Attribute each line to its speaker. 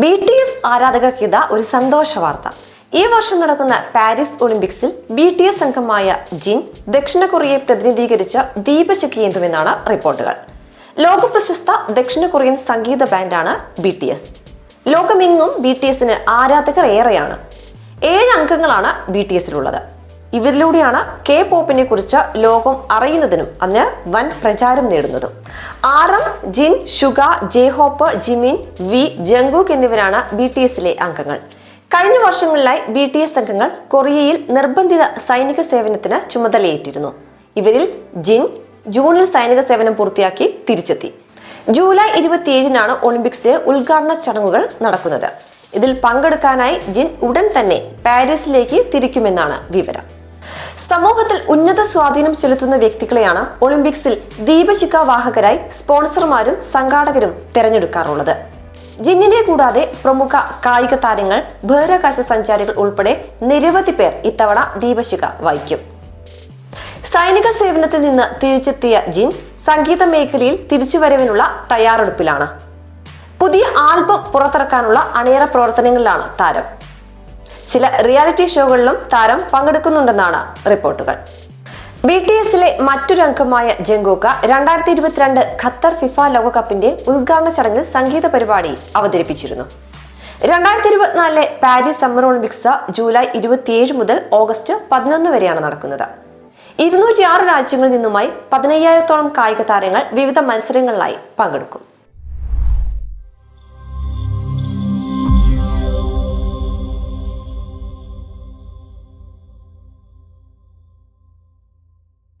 Speaker 1: B T S ആരാധകർക്കിത ഒരു സന്തോഷ വാർത്ത. ഈ വർഷം നടക്കുന്ന പാരീസ് ഒളിമ്പിക്സിൽ ബി ടി എസ് സംഘമായ ജിൻ ദക്ഷിണ കൊറിയയെ പ്രതിനിധീകരിച്ച ദീപശിഖിയേന്തുമെന്നാണ് റിപ്പോർട്ടുകൾ. ലോക പ്രശസ്ത ദക്ഷിണ കൊറിയൻ സംഗീത ബാൻഡാണ് ബി ടി എസ് ലോകമെങ്ങും ബി ടി എസിന് ആരാധകർ ഏറെയാണ്. ഏഴ് അംഗങ്ങളാണ് ബി ടി എസിലുള്ളത് ഇവരിലൂടെയാണ് കെ പോപ്പിനെ കുറിച്ച് ലോകം അറിയുന്നതിനും അതിന് വൻ പ്രചാരം നേടുന്നതും. ആറം ജിൻ ഷുഗ ജെഹോപ്പ് ജിമിൻ വി ജംഗൂക്ക് എന്നിവരാണ് ബി ടി എസിലെ അംഗങ്ങൾ. കഴിഞ്ഞ വർഷങ്ങളിലായി ബി ടി എസ് അംഗങ്ങൾ കൊറിയയിൽ നിർബന്ധിത സൈനിക സേവനത്തിന് ചുമതലയേറ്റിരുന്നു. ഇവരിൽ ജിൻ ജൂണിൽ സൈനിക സേവനം പൂർത്തിയാക്കി തിരിച്ചെത്തി. ജൂലൈ ഇരുപത്തിയേഴിനാണ് ഒളിമ്പിക്സ് ഉദ്ഘാടന ചടങ്ങുകൾ നടക്കുന്നത്. ഇതിൽ പങ്കെടുക്കാനായി ജിൻ ഉടൻ തന്നെ പാരീസിലേക്ക് തിരിക്കുമെന്നാണ് വിവരം. സമൂഹത്തിൽ ഉന്നത സ്വാധീനം ചെലുത്തുന്ന വ്യക്തികളെയാണ് ഒളിമ്പിക്സിൽ ദീപശിഖ വാഹകരായി സ്പോൺസർമാരും സംഘാടകരും തെരഞ്ഞെടുക്കാറുള്ളത്. ജിന്നിനെ കൂടാതെ പ്രമുഖ കായിക താരങ്ങൾ ബഹിരാകാശ സഞ്ചാരികൾ ഉൾപ്പെടെ നിരവധി പേർ ഇത്തവണ ദീപശിഖ വഹിക്കും സൈനിക സേവനത്തിൽ നിന്ന് തിരിച്ചെത്തിയ ജിൻ സംഗീത മേഖലയിൽ തിരിച്ചുവരവിനുള്ള തയ്യാറെടുപ്പിലാണ്. പുതിയ ആൽബം പുറത്തിറക്കാനുള്ള അണിയറ പ്രവർത്തനങ്ങളിലാണ് താരം. ചില റിയാലിറ്റി ഷോകളിലും താരം പങ്കെടുക്കുന്നുണ്ടെന്നാണ് റിപ്പോർട്ടുകൾ. ബി ടി എസിലെ മറ്റൊരു അംഗമായ ജംഗോക്ക രണ്ടായിരത്തി ഇരുപത്തിരണ്ട് ഖത്തർ ഫിഫ ലോകകപ്പിന്റെ ഉദ്ഘാടന ചടങ്ങിൽ സംഗീത പരിപാടി അവതരിപ്പിച്ചിരുന്നു. രണ്ടായിരത്തി ഇരുപത്തിനാലിലെ പാരീസ് സമ്മർ ഒളിമ്പിക്സ് ജൂലൈ ഇരുപത്തിയേഴ് മുതൽ ഓഗസ്റ്റ് പതിനൊന്ന് വരെയാണ് നടക്കുന്നത്. ഇരുന്നൂറ്റിയാറ് രാജ്യങ്ങളിൽ നിന്നുമായി പതിനയ്യായിരത്തോളം കായിക താരങ്ങൾ വിവിധ മത്സരങ്ങളിലായി പങ്കെടുക്കും.